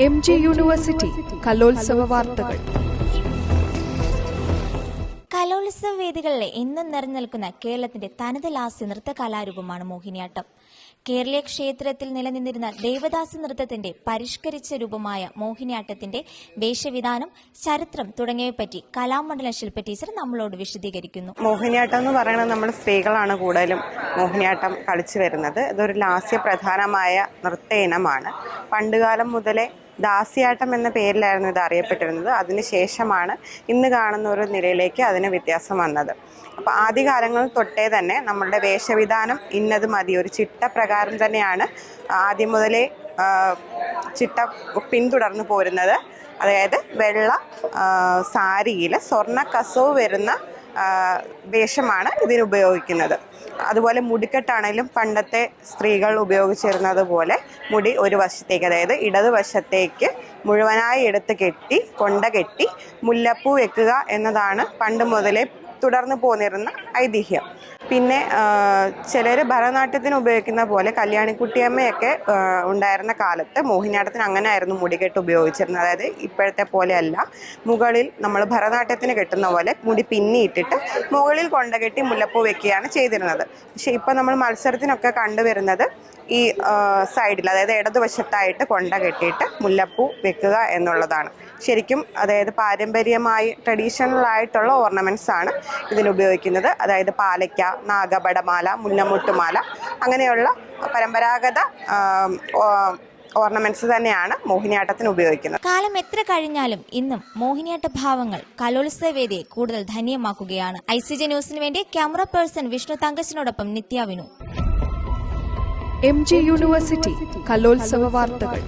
M G university കലോത്സവ വാർത്തകൾ. കലോത്സവ വേദികളിലെ എന്നും നിറഞ്ഞു നിൽക്കുന്ന കേരളത്തിന്റെ തനത് ലാസ്യ നൃത്ത കലാരൂപമാണ് മോഹിനിയാട്ടം. കേരളീയ ക്ഷേത്രത്തിൽ നിലനിന്നിരുന്ന ദേവദാസ നൃത്തത്തിന്റെ പരിഷ്കരിച്ച രൂപമായ മോഹിനിയാട്ടത്തിന്റെ വേഷവിധാനം ചരിത്രം തുടങ്ങിയവയെപ്പറ്റി കലാമണ്ഡലം ശില്പ ടീച്ചർ നമ്മളോട് വിശദീകരിക്കുന്നു. മോഹിനിയാട്ടം എന്ന് പറയുന്നത് നമ്മൾ സ്ത്രീകളാണ് കൂടുതലും മോഹിനിയാട്ടം കളിച്ചു വരുന്നത്. ഇതൊരു ലാസ്യ പ്രധാനമായ നൃത്ത ഇനമാണ്. പണ്ടുകാലം മുതലേ ദാസിയാട്ടം എന്ന പേരിലായിരുന്നു ഇത് അറിയപ്പെട്ടിരുന്നത്. അതിനുശേഷമാണ് ഇന്ന് കാണുന്ന ഒരു നിലയിലേക്ക് അതിന് വ്യത്യാസം വന്നത്. അപ്പോൾ ആദ്യകാലങ്ങളിൽ തൊട്ടേ തന്നെ നമ്മളുടെ വേഷവിധാനം ഇന്നത് മതി. ഒരു ചിട്ട പ്രകാരം തന്നെയാണ് ആദ്യം മുതലേ ചിട്ട പിന്തുടർന്നു പോരുന്നത്. അതായത് വെള്ള സാരിയിൽ സ്വർണ കസവ് വരുന്ന വേഷമാണ് ഇതിന് ഉപയോഗിക്കുന്നത്. അതുപോലെ മുടിക്കെട്ടാണെങ്കിലും പണ്ടത്തെ സ്ത്രീകൾ ഉപയോഗിച്ചിരുന്നത് പോലെ മുടി ഒരു വശത്തേക്ക് അതായത് ഇടതുവശത്തേക്ക് മുഴുവനായി എടുത്ത് കെട്ടി കൊണ്ട കെട്ടി മുല്ലപ്പൂ വെക്കുക എന്നതാണ് പണ്ട് മുതലേ തുടർന്ന് പോന്നിരുന്ന ഐതിഹ്യം. പിന്നെ ചിലർ ഭരതനാട്യത്തിന് ഉപയോഗിക്കുന്ന പോലെ കല്യാണിക്കുട്ടിയമ്മയൊക്കെ ഉണ്ടായിരുന്ന കാലത്ത് മോഹിനിയാട്ടത്തിന് അങ്ങനെ ആയിരുന്നു മുടികെട്ട് ഉപയോഗിച്ചിരുന്നത്. അതായത് ഇപ്പോഴത്തെ പോലെയല്ല. മുകളിൽ നമ്മൾ ഭരതനാട്യത്തിന് കെട്ടുന്ന പോലെ മുടി പിന്നിയിട്ടിട്ട് മുകളിൽ കൊണ്ട കെട്ടി മുല്ലപ്പൂ വെക്കുകയാണ് ചെയ്തിരുന്നത്. പക്ഷേ ഇപ്പം നമ്മൾ മത്സരത്തിനൊക്കെ കണ്ടുവരുന്നത് ഈ സൈഡിൽ അതായത് ഇടതുവശത്തായിട്ട് കൊണ്ട കെട്ടിയിട്ട് മുല്ലപ്പൂ വെക്കുക എന്നുള്ളതാണ്. ശരിക്കും അതായത് പാരമ്പര്യമായി ട്രഡീഷണൽ ആയിട്ടുള്ള ഓർണമെന്റ്സ് ആണ് ഇതിന് ഉപയോഗിക്കുന്നത്. അതായത് പാലയ്ക്ക നാഗപടമാല മുന്നമുട്ടുമാല അങ്ങനെയുള്ള പരമ്പരാഗത ഓർണമെന്റ്സ് തന്നെയാണ് മോഹിനിയാട്ടത്തിന് ഉപയോഗിക്കുന്നത്. കാലം എത്ര കഴിഞ്ഞാലും ഇന്നും മോഹിനിയാട്ട ഭാവങ്ങൾ കലോത്സവ വേദിയെ കൂടുതൽ ധന്യമാക്കുകയാണ്. ഐ സി ജി ന്യൂസിന് വേണ്ടി ക്യാമറ പേഴ്സൺ വിഷ്ണു തങ്കശിനോടൊപ്പം നിത്യാവിനു എം ജി യൂണിവേഴ്സിറ്റി കലോത്സവ വാർത്തകൾ.